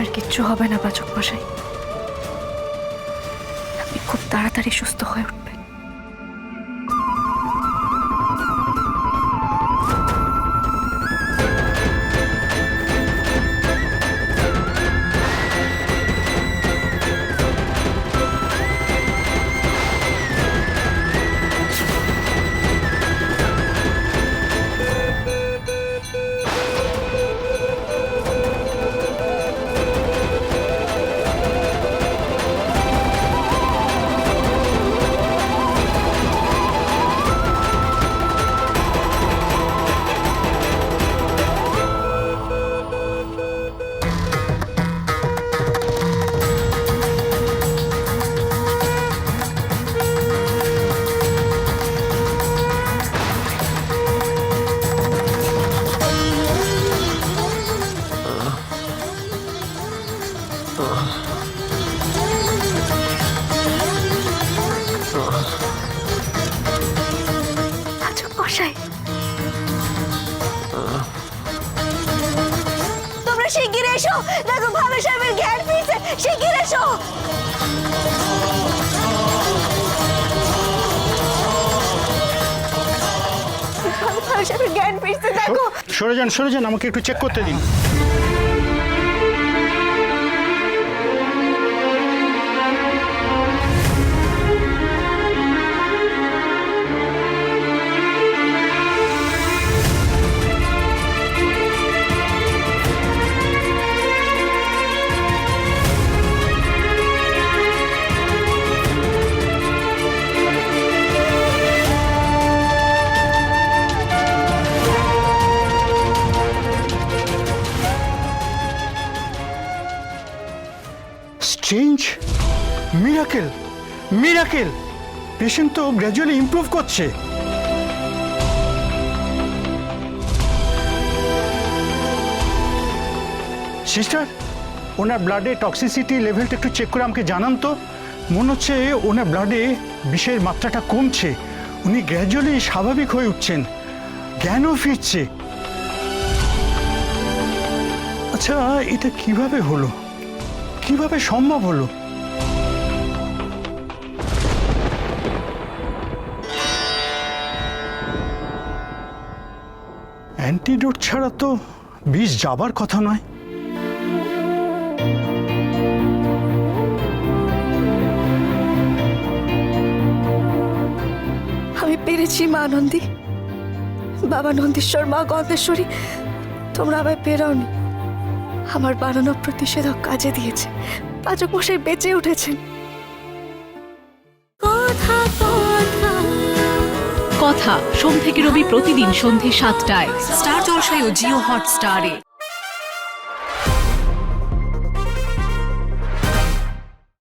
আপনার কিচ্ছু হবে না বাচক মশাই। আপনি খুব তাড়াতাড়ি সুস্থ হয়ে উঠবেন। পাচক মশাই। তোমরা শিগগির এসো। দেখো ভালো সাহেবের জ্ঞান ফিরছে। শিগগির এসো। ভালো জ্ঞান সরে যান সরে যান, আমাকে একটু চেক করতে দিন। স্ট্রেঞ্জ মিরাকেল মিরাকেল পেশেন্ট তো গ্র্যাজুয়ালি ইমপ্রুভ করছে। সিস্টার ওনার ব্লাডে টক্সিসিটি লেভেলটা একটু চেক করে আমাকে জানান তো। মনে হচ্ছে ওনার ব্লাডে বিষের মাত্রাটা কমছে। উনি গ্র্যাজুয়ালি স্বাভাবিক হয়ে উঠছেন। জ্ঞানও ফিরছে। আচ্ছা এটা কীভাবে হলো? কীভাবে সম্ভব হলো? অ্যান্টিডোট ছাড়া তো বিষ যাবার কথা নয়। আমি পেরেছি মা নন্দী। বাবা নন্দীশ্বর, মা গন্ধেশ্বরী তোমরা আমায় পেরাওনি আমার বানানো প্রতিষেধক কাজে দিয়েছে। পাচক মশাই বেঁচে উঠেছেন। কথা সোম থেকে রবি প্রতিদিন সন্ধে সাতটায়। স্টার জলসায় ও জিও হটস্টারে।